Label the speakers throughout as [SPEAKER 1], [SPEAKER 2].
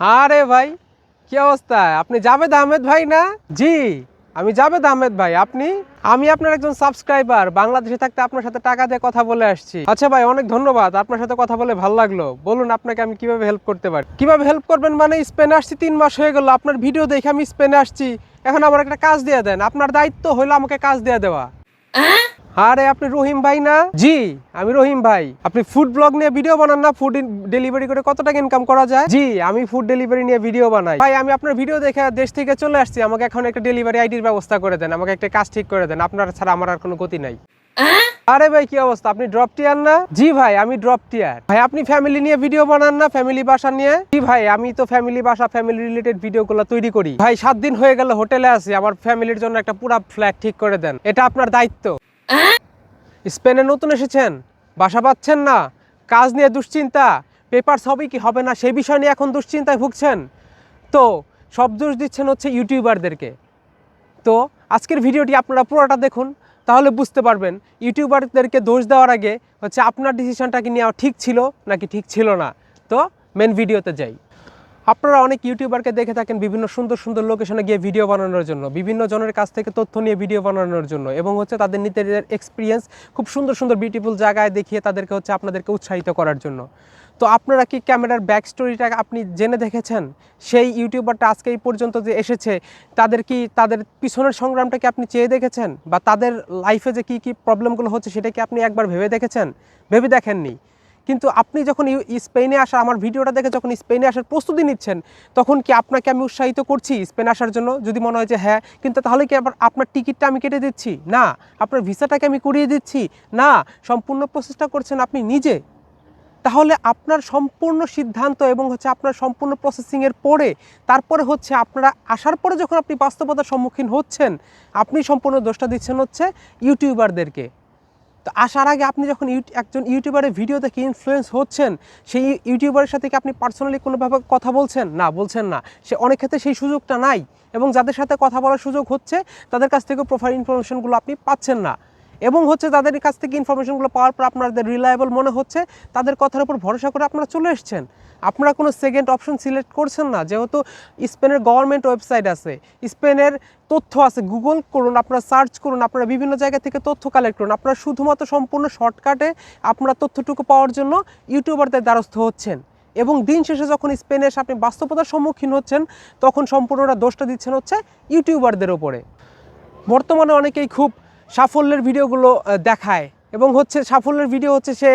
[SPEAKER 1] আরে ভাই, কি অবস্থা? আপনি জাভেদ আহমেদ ভাই না? জি, আমি জাভেদ আহমেদ ভাই। আপনি? আমি আপনার একজন সাবস্ক্রাইবার বাংলাদেশে থাকতে আপনার সাথে টাকা দিয়ে কথা বলে আসছি। আচ্ছা ভাই, অনেক ধন্যবাদ। আপনার সাথে কথা বলে ভালো লাগল। বলুন, আপনাকে আমি কীভাবে হেল্প করতে পারি? কীভাবে হেল্প করবেন মানে স্পেনে আসছি, তিন মাস হয়ে গেল। আপনার ভিডিও দেখে আমি স্পেনে আসছি। এখন আমার একটা কাজ দিয়ে দেন। আপনার দায়িত্ব হলো আমাকে কাজ দিয়ে দেওয়া। আরে আপনি রহিম ভাই না? জি আমি রহিম ভাই। আপনি ফুড ব্লগ নিয়ে ভিডিও বানান না? ফুড ডেলিভারি করে কত টাকা ইনকাম করা যায়? জি আমি ফুড ডেলিভারি নিয়ে ভিডিও বানাই। ভাই আমি আপনার ভিডিও দেখে দেশ থেকে চলে আসছি। আমাকে এখন একটা ডেলিভারি আইডির ব্যবস্থা করে দেন। আমাকে একটা কাজ ঠিক করে দেন। আপনার ছাড়া আমার আর কোনো গতি নাই। আরে ভাই কি অবস্থা? আপনি ড্রপ টিয়ার না? জি ভাই আমি ড্রপ টিয়ার ভাই আপনি ফ্যামিলি নিয়ে ভিডিও বানান না? ফ্যামিলি বাসা নিয়ে? জি ভাই আমি তো ফ্যামিলি বাসা ফ্যামিলি রিলেটেড ভিডিওগুলো তৈরি করি। ভাই সাত দিন হয়ে গেল হোটেলে আছি। আমার ফ্যামিলির জন্য একটা পুরা ফ্ল্যাট ঠিক করে দেন। এটা আপনার দায়িত্ব। স্পেনে নতুন এসেছেন। বাসা পাচ্ছেন না। কাজ নিয়ে দুশ্চিন্তা। পেপার সবই কি হবে না সেই বিষয় নিয়ে এখন দুশ্চিন্তায় ভুগছেন। তো, সব দোষ দিচ্ছেন হচ্ছে ইউটিউবারদেরকে। তো, আজকের ভিডিওটি আপনারা পুরোটা দেখুন, তাহলে বুঝতে পারবেন ইউটিউবারদেরকে দোষ দেওয়ার আগে হচ্ছে আপনার ডিসিশনটা কি নেওয়া ঠিক ছিল নাকি ঠিক ছিল না। তো মেন ভিডিওতে যাই। আপনারা অনেক ইউটিউবারকে দেখে থাকেন বিভিন্ন সুন্দর সুন্দর লোকেশনে গিয়ে ভিডিও বানানোর জন্য, বিভিন্ন জনের কাছ থেকে তথ্য নিয়ে ভিডিও বানানোর জন্য এবং হচ্ছে তাদের নিজেদের এক্সপিরিয়েন্স খুব সুন্দর সুন্দর বিউটিফুল জায়গায় দেখিয়ে তাদেরকে হচ্ছে আপনাদেরকে উৎসাহিত করার জন্য। তো আপনারা কি ক্যামেরার ব্যাক স্টোরিটা আপনি জেনে দেখেছেন? সেই ইউটিউবারটা আজকে এই পর্যন্ত যে এসেছে, তাদের কি তাদের পিছনের সংগ্রামটা কি আপনি চেয়ে দেখেছেন? বা তাদের লাইফে যে কী কী প্রবলেমগুলো হচ্ছে সেটা কি আপনি একবার ভেবে দেখেছেন? ভেবে দেখেননি? কিন্তু আপনি যখন স্পেনে আসা আমার ভিডিওটা দেখে যখন স্পেনে আসার প্রস্তুতি নিচ্ছেন, তখন কি আপনাকে আমি উৎসাহিত করছি স্পেন আসার জন্য? যদি মনে হয় যে হ্যাঁ কিন্তু তাহলে কি আবার আপনার টিকিটটা আমি কেটে দিচ্ছি? না। আপনার ভিসাটাকে আমি করিয়ে দিচ্ছি? না। সম্পূর্ণ প্রসেসটা করছেন আপনি নিজে। তাহলে আপনার সম্পূর্ণ সিদ্ধান্ত এবং হচ্ছে আপনার সম্পূর্ণ প্রসেসিংয়ের পরে, তারপরে হচ্ছে আপনারা আসার পরে যখন আপনি বাস্তবতার সম্মুখীন হচ্ছেন, আপনি সম্পূর্ণ দোষটা দিচ্ছেন হচ্ছে ইউটিউবারদেরকে তো আসার আগে আপনি যখন একজন ইউটিউবারের ভিডিও দেখে ইনফ্লুয়েন্স হচ্ছেন, সেই ইউটিউবারের সাথে কি আপনি পার্সোনালি কোনোভাবে কথা বলছেন? না বলছেন না। সে অনেক ক্ষেত্রে সেই সুযোগটা নাই এবং যাদের সাথে কথা বলার সুযোগ হচ্ছে, তাদের কাছ থেকে প্রোফাইল ইনফরমেশনগুলো আপনি পাচ্ছেন না। এবং হচ্ছে তাদের কাছ থেকে ইনফরমেশনগুলো পাওয়ার পর আপনাদের রিলায়েবল মনে হচ্ছে, তাদের কথার উপর ভরসা করে আপনারা চলে এসছেন। আপনারা কোনো সেকেন্ড অপশন সিলেক্ট করছেন না, যেহেতু স্পেনের গভর্নমেন্ট ওয়েবসাইট আছে স্পেনের তথ্য আছে গুগল করুন, আপনারা সার্চ করুন, আপনারা বিভিন্ন জায়গা থেকে তথ্য কালেক্ট করুন। আপনারা শুধুমাত্র সম্পূর্ণ শর্টকাটে আপনারা তথ্যটুকু পাওয়ার জন্য ইউটিউবারদের দ্বারস্থ হচ্ছেন। এবং দিন শেষে যখন স্পেনে এসে আপনি বাস্তবতার সম্মুখীন হচ্ছেন, তখন সম্পূর্ণটা দোষটা দিচ্ছেন হচ্ছে ইউটিউবারদের ওপরে বর্তমানে অনেকেই খুব সাফল্যের ভিডিওগুলো দেখায়। এবং হচ্ছে সাফল্যের ভিডিও হচ্ছে সে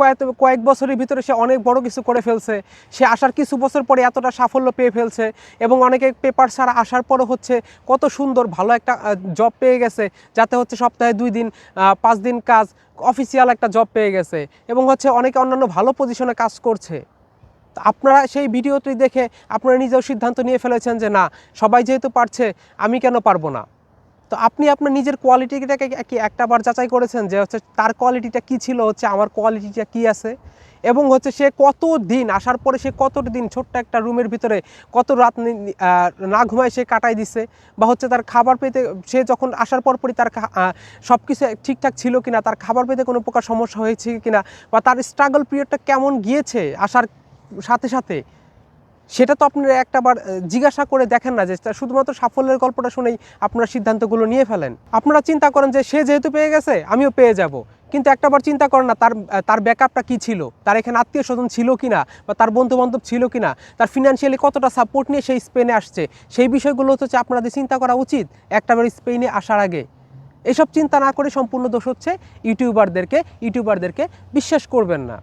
[SPEAKER 1] কয়েক কয়েক বছরের ভিতরে সে অনেক বড় কিছু করে ফেলছে। সে আসার কিছু বছর পরে এতটা সাফল্য পেয়ে ফেলছে এবং অনেকে পেপার ছাড়া আসার পরও হচ্ছে কত সুন্দর, ভালো একটা জব পেয়ে গেছে, যাতে হচ্ছে সপ্তাহে দুই দিন পাঁচ দিন কাজ অফিসিয়াল একটা জব পেয়ে গেছে এবং হচ্ছে অনেকে অন্যান্য ভালো পজিশনে কাজ করছে। আপনারা সেই ভিডিওটি দেখে আপনারা নিজেও সিদ্ধান্ত নিয়ে ফেলেছেন যে না, সবাই যেহেতু পারছে, আমি কেন পারব না? তো আপনি আপনার নিজের কোয়ালিটিটাকে কি একটাবার যাচাই করেছেন যে হচ্ছে তার কোয়ালিটিটা কি ছিল, হচ্ছে আমার কোয়ালিটিটা কি আছে? এবং হচ্ছে সে কত দিন আসার পরে সে কত দিন ছোট্ট একটা রুমের ভিতরে কত রাত না ঘুমায় সে কাটাই দিছে? বা হচ্ছে তার খাবার পেতে সে যখন আসার পর পরই তার সব কিছু ঠিকঠাক ছিল কিনা, তার খাবার পেতে কোনো প্রকার সমস্যা হয়েছে কিনা? বা তার স্ট্রাগল পিরিয়ডটা কেমন গিয়েছে আসার সাথে সাথে? সেটা তো আপনারা একটাবার জিজ্ঞাসা করে দেখেন না যে শুধুমাত্র সাফল্যের গল্পটা শুনেই আপনারা সিদ্ধান্তগুলো নিয়ে ফেলেন। আপনারা চিন্তা করেন যে সে যেহেতু পেয়ে গেছে, আমিও পেয়ে যাব। কিন্তু একটাবার চিন্তা করেন না, তার তার ব্যাকআপটা কী ছিল? তার এখানে আত্মীয় স্বজন ছিল কি না বা তার বন্ধু বান্ধব ছিল কিনা? তার ফিনান্সিয়ালি কতটা সাপোর্ট নিয়ে সেই স্পেনে আসছে? সেই বিষয়গুলো হচ্ছে আপনাদের চিন্তা করা উচিত একটাবার স্পেনে আসার আগে। এসব চিন্তা না করে সম্পূর্ণ দোষ হচ্ছে ইউটিউবারদেরকে ইউটিউবারদেরকে বিশ্বাস করবেন না।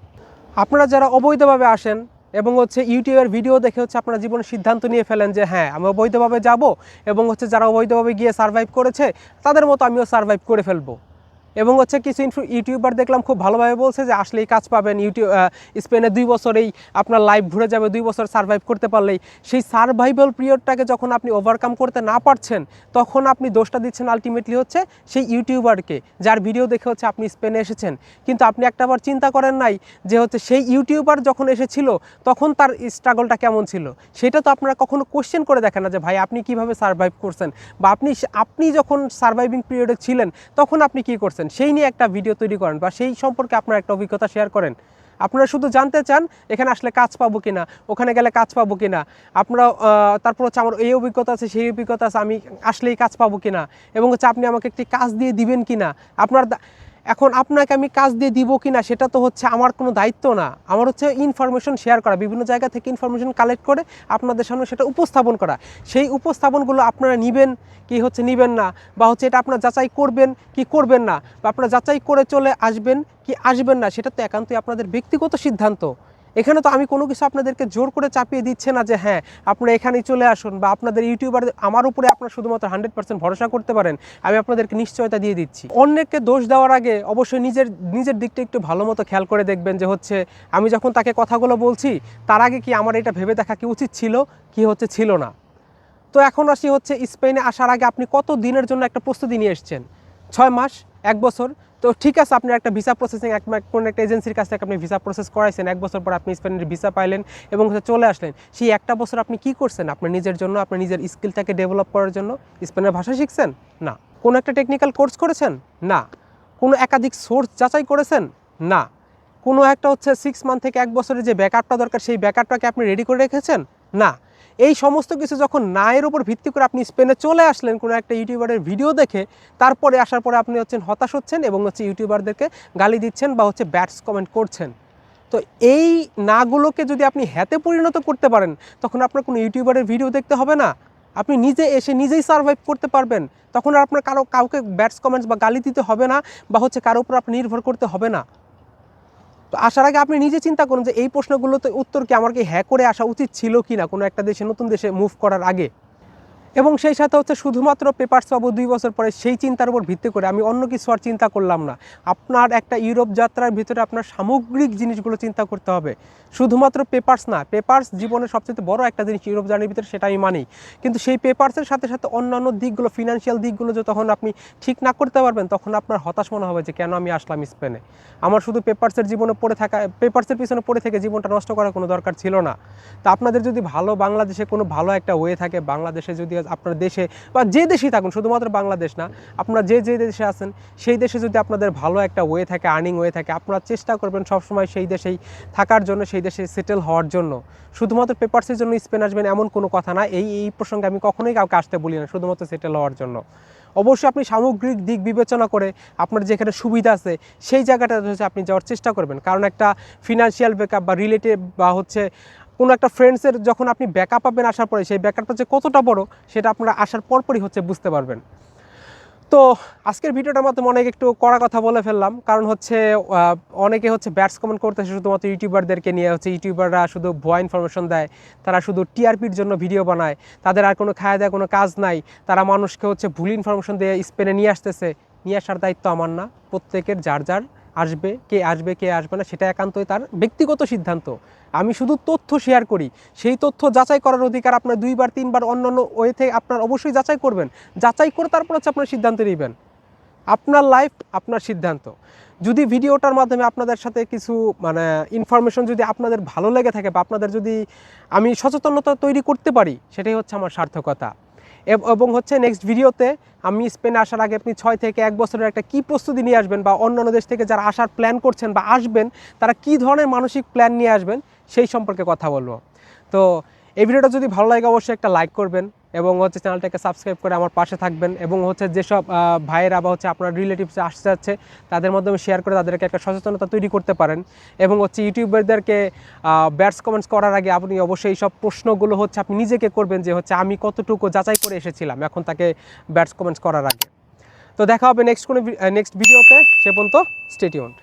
[SPEAKER 1] আপনারা যারা অবৈধভাবে আসেন এবং হচ্ছে ইউটিউবের ভিডিও দেখে হচ্ছে আপনারা জীবনের সিদ্ধান্ত নিয়ে ফেলেন যে হ্যাঁ আমি অবৈধভাবে যাব এবং হচ্ছে যারা অবৈধভাবে গিয়ে সার্ভাইভ করেছে, তাদের মতো আমিও সার্ভাইভ করে ফেলব। এবং হচ্ছে কিছু ইউটিউবার দেখলাম খুব ভালোভাবে বলছে যে আসলেই কাজ পাবেন ইউটিউব স্পেনে দুই বছরেই আপনার লাইফ ঘুরে যাবে, দুই বছর সার্ভাইভ করতে পারলেই। সেই সার্ভাইভাল পিরিয়ডটাকে যখন আপনি ওভারকাম করতে না পারছেন, তখন আপনি দোষটা দিচ্ছেন আলটিমেটলি হচ্ছে সেই ইউটিউবারকে যার ভিডিও দেখে হচ্ছে আপনি স্পেনে এসেছেন। কিন্তু আপনি একটা একটাবার চিন্তা করেন নাই যে হচ্ছে সেই ইউটিউবার যখন এসেছিল, তখন তার স্ট্রাগলটা কেমন ছিল? সেটা তো আপনারা কখনো কোশ্চেন করে দেখেন না যে, ভাই, আপনি কীভাবে সার্ভাইভ করছেন? বা আপনি আপনি যখন সার্ভাইভিং পিরিয়ডে ছিলেন, তখন আপনি কি করছেন? সেই নিয়ে একটা ভিডিও তৈরি করেন বা সেই সম্পর্কে আপনার একটা অভিজ্ঞতা শেয়ার করেন। আপনারা শুধু জানতে চান এখানে আসলে কাজ পাবো কিনা, ওখানে গেলে কাজ পাবো কিনা। আপনারা তারপর হচ্ছে আমার এই অভিজ্ঞতা আছে, সেই অভিজ্ঞতা আছে, আমি আসলেই কাজ পাবো কিনা এবং হচ্ছে আপনি আমাকে একটি কাজ দিয়ে দিবেন কিনা। আপনার এখন আপনাকে আমি কাজ দিয়ে দিব কিনা সেটা তো হচ্ছে আমার কোনো দায়িত্ব না। আমার হচ্ছে ইনফরমেশন শেয়ার করা, বিভিন্ন জায়গা থেকে ইনফরমেশন কালেক্ট করে আপনাদের সামনে সেটা উপস্থাপন করা। সেই উপস্থাপনগুলো আপনারা নিবেন কি হচ্ছে নিবেন না, বা হচ্ছে এটা আপনারা যাচাই করবেন কি করবেন না, বা আপনারা যাচাই করে চলে আসবেন কি আসবেন না, সেটা তো একান্তই আপনাদের ব্যক্তিগত সিদ্ধান্ত। এখানে তো আমি কোনো কিছু আপনাদেরকে জোর করে চাপিয়ে দিচ্ছে না যে হ্যাঁ আপনারা এখানেই চলে আসুন বা আপনাদের ইউটিউবার আমার উপরে আপনারা শুধুমাত্র হান্ড্রেড পার্সেন্ট ভরসা করতে পারেন, আমি আপনাদেরকে নিশ্চয়তা দিয়ে দিচ্ছি। অন্যকে দোষ দেওয়ার আগে অবশ্যই নিজের নিজের দিকটা একটু ভালো মতো খেয়াল করে দেখবেন যে হচ্ছে, আমি যখন তাকে কথাগুলো বলছি, তার আগে কি আমার এটা ভেবে দেখা কি উচিত ছিল, কি হচ্ছে ছিল না। তো এখন আসি হচ্ছে স্পেনে আসার আগে আপনি কত দিনের জন্য একটা প্রস্তুতি নিয়ে এসছেন? ছয় মাস? এক বছর? তো ঠিক আছে, আপনার একটা ভিসা প্রসেসিং এক কোনো একটা এজেন্সির কাছ থেকে আপনি ভিসা প্রসেস করাইছেন, এক বছর পর আপনি স্পেনের ভিসা পাইলেন এবং হচ্ছে চলে আসলেন। সেই একটা বছর আপনি কি করছেন? আপনার নিজের জন্য, আপনার নিজের স্কিলটাকে ডেভেলপ করার জন্য স্পেনের ভাষা শিখছেন? না। কোনো একটা টেকনিক্যাল কোর্স করেছেন? না। কোনো একাধিক সোর্স যাচাই করেছেন? না। কোনো একটা হচ্ছে সিক্স মান্থ থেকে এক বছরের যে ব্যাকআপটা দরকার, সেই ব্যাকআপটাকে আপনি রেডি করে রেখেছেন? না। এই সমস্ত কিছু যখন না এর উপর ভিত্তি করে আপনি স্পেনে চলে আসলেন কোনো একটা ইউটিউবারের ভিডিও দেখে, তারপরে আসার পরে আপনি হচ্ছেন হতাশ হচ্ছেন এবং হচ্ছে ইউটিউবারদেরকে গালি দিচ্ছেন বা হচ্ছে ব্যাটস কমেন্ট করছেন। তো এই নাগুলোকে যদি আপনি হ্যাতে পরিণত করতে পারেন, তখন আপনার কোনো ইউটিউবারের ভিডিও দেখতে হবে না। আপনি নিজে এসে নিজেই সার্ভাইভ করতে পারবেন। তখন আর আপনার কারও, কাউকে ব্যাটস কমেন্টস বা গালি দিতে হবে না বা হচ্ছে কারও উপর আপনি নির্ভর করতে হবে না। তো আসার আগে আপনি নিজে চিন্তা করুন যে এই প্রশ্নগুলোতে উত্তর কি আমার কি হ্যাঁ করে আসা উচিত ছিল কি না কোনো একটা দেশে, নতুন দেশে মুভ করার আগে। এবং সেই সাথে হচ্ছে শুধুমাত্র পেপারস পাবো দুই বছর পরে, সেই চিন্তার উপর ভিত্তি করে আমি অন্য কিছু আর চিন্তা করলাম না। আপনার একটা ইউরোপ যাত্রার ভিতরে আপনার সামগ্রিক জিনিসগুলো চিন্তা করতে হবে। শুধুমাত্র পেপার্স না পেপার্স জীবনের সবচেয়ে বড় একটা জিনিস ইউরোপ জার্নির ভিতরে, সেটা আমি মানি। কিন্তু সেই পেপার্সের সাথে সাথে অন্যান্য দিকগুলো ফিনান্সিয়াল দিকগুলো যখন আপনি ঠিক না করতে পারবেন, তখন আপনার হতাশ মনে হবে যে কেন আমি আসলাম স্পেনে। আমার শুধু পেপার্সের জীবনে পড়ে থাকা পেপার্সের পিছনে পড়ে থেকে জীবনটা নষ্ট করার কোনো দরকার ছিল না। তা আপনাদের যদি ভালো বাংলাদেশে কোনো ভালো একটা ওয়ে থাকে, বাংলাদেশে যদি আপনার দেশে বা যে দেশেই থাকুন, শুধুমাত্র বাংলাদেশ না, আপনারা যে যে দেশে আছেন, সেই দেশে যদি আপনাদের ভালো একটা ওয়ে থাকে আর্নিং ওয়ে থাকে, আপনারা চেষ্টা করবেন সবসময় সেই দেশেই থাকার জন্য, সেই দেশে সেটেল হওয়ার জন্য। শুধুমাত্র পেপারসের জন্য স্পেন আসবেন এমন কোনো কথা না, এই এই প্রসঙ্গে আমি কখনোই কাউকে আসতে বলি না, শুধুমাত্র সেটেল হওয়ার জন্য। অবশ্যই আপনি সামগ্রিক দিক বিবেচনা করে আপনার যেখানে সুবিধা আছে, সেই জায়গাটাতে হচ্ছে আপনি যাওয়ার চেষ্টা করবেন। কারণ একটা ফিনান্সিয়াল ব্যাকআপ বা রিলেটিভ বা হচ্ছে কোনো একটা ফ্রেন্ডসের যখন আপনি ব্যাকআপ পাবেন আসার পরে, সেই ব্যাকআপটা যে কতটা বড়, সেটা আপনারা আসার পরপরই হচ্ছে বুঝতে পারবেন। তো, আজকের ভিডিওটার মাধ্যমে অনেক একটু কড়া কথা বলে ফেললাম। কারণ হচ্ছে অনেকে হচ্ছে ব্যাটস কমেন্ট করতেছে শুধুমাত্র ইউটিউবারদেরকে নিয়ে হচ্ছে ইউটিউবাররা শুধু ভুয়া ইনফরমেশন দেয়। তারা শুধু টিআরপির জন্য ভিডিও বানায়। তাদের আর কোনো খাওয়া দেয়, কোনো কাজ নাই। তারা মানুষকে হচ্ছে ভুল ইনফরমেশন দিয়ে স্পেনে নিয়ে আসতেছে। নিয়ে আসার দায়িত্ব আমার না। প্রত্যেকের যার যার। আসবে, কে আসবে কে আসবে না, সেটা একান্তই তার ব্যক্তিগত সিদ্ধান্ত। আমি শুধু তথ্য শেয়ার করি। সেই তথ্য যাচাই করার অধিকার আপনার দুইবার, তিনবার অন্য অন্য ওয়ে থেকে আপনার অবশ্যই যাচাই করবেন। যাচাই করে তারপর হচ্ছে আপনার সিদ্ধান্ত নেবেন। আপনার লাইফ আপনার সিদ্ধান্ত। যদি ভিডিওটার মাধ্যমে আপনাদের সাথে কিছু মানে ইনফরমেশন যদি আপনাদের ভালো লেগে থাকে বা আপনাদের যদি আমি সচেতনতা তৈরি করতে পারি, সেটাই হচ্ছে আমার সার্থকতা। এব- হচ্ছে নেক্সট ভিডিওতে আমি স্পেনে আসার আগে আপনি ছয় থেকে এক বছরের একটা কী প্রস্তুতি নিয়ে আসবেন বা অন্যান্য দেশ থেকে যারা আসার প্ল্যান করছেন বা আসবেন, তারা কি ধরনের মানসিক প্ল্যান নিয়ে আসবেন সেই সম্পর্কে কথা বলব। তো এই ভিডিওটা যদি ভালো লাগে, অবশ্যই একটা লাইক করবেন। এবং হচ্ছে চ্যানেলটাকে সাবস্ক্রাইব করে আমার পাশে থাকবেন এবং হচ্ছে যেসব ভাইয়েরা বা হচ্ছে আপনার রিলেটিভস আসতে যাচ্ছে, তাদের মাধ্যমে শেয়ার করে তাদেরকে একটা সচেতনতা তৈরি করতে পারেন এবং হচ্ছে ইউটিউবারদেরকে ব্যাটস কমেন্টস করার আগে আপনি অবশ্যই সব প্রশ্নগুলো হচ্ছে আপনি নিজেকে করবেন যে হচ্ছে আমি কতটুকু যাচাই করে এসেছিলাম এখন তাকে ব্যাটস কমেন্টস করার আগে। তো দেখা হবে নেক্সট কোনো নেক্সট ভিডিওতে সে পর্যন্ত স্টেটিউন্ড